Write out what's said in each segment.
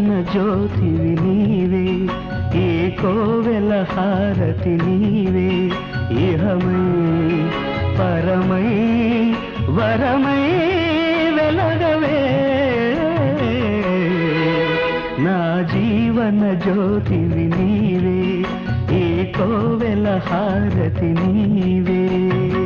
జీవన జ్యోతివి నీవే ఏ కోవెల హారతి నీవే. ఇహమై పరమై వరమై వెలగవే. నా జీవన జ్యోతివి నీవే ఏ కోవెల హారతి నీవే.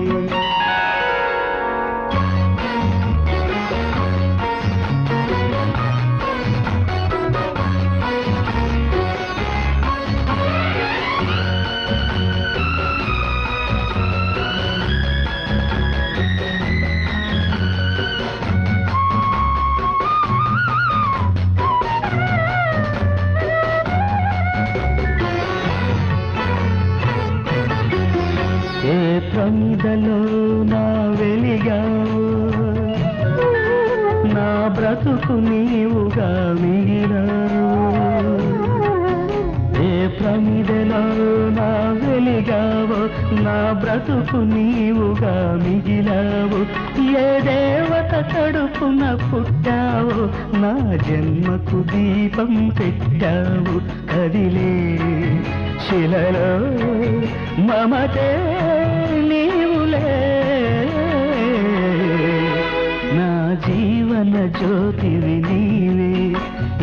ప్రమిదలో నా వెలిగావు. నా బ్రతుకు నీవుగా మిగిలావు ఏ ప్రమిదలో నా వెలిగావు నా బ్రతుకు నీవుగా మిగిలావు. ఏ దేవత కడుపున పుట్టావు నా జన్మకు దీపం పెట్టావు. కదిలే శిలలో మమతే నీవులే నా జీవన జ్యోతివి నీవే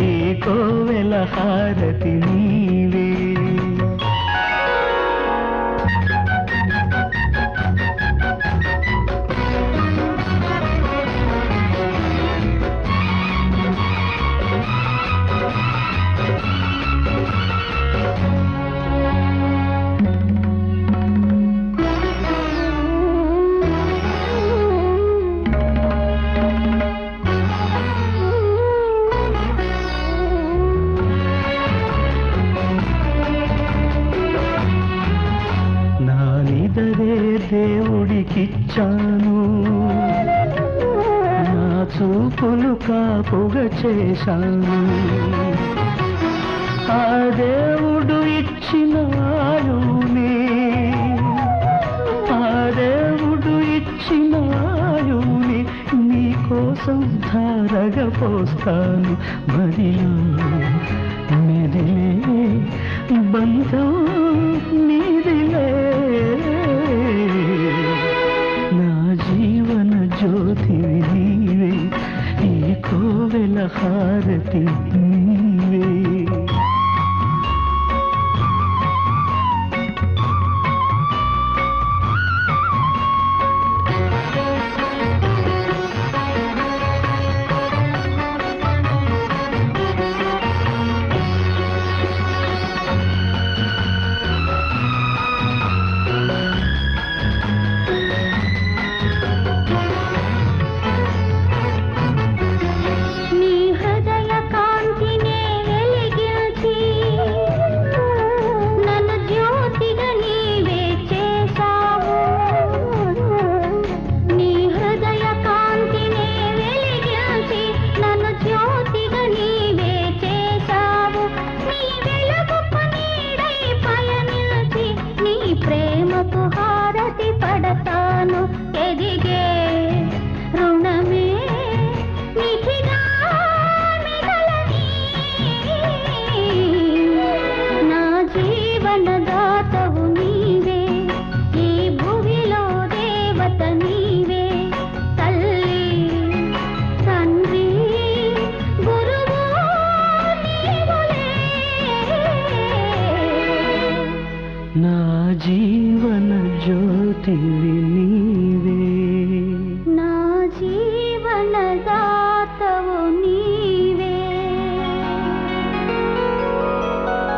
ఈ కోవెల హారతి నీవే. దేవుడికిచ్చాను నా చూపులు కాపుగా చేశాను. ఆ దేవుడు ఇచ్చిన ఆ దేవుడు ఇచ్చిన నీ కోసం పోస్తాను. మరియు మెదిలే బంధం నీదిలే కోవెల హారతి You.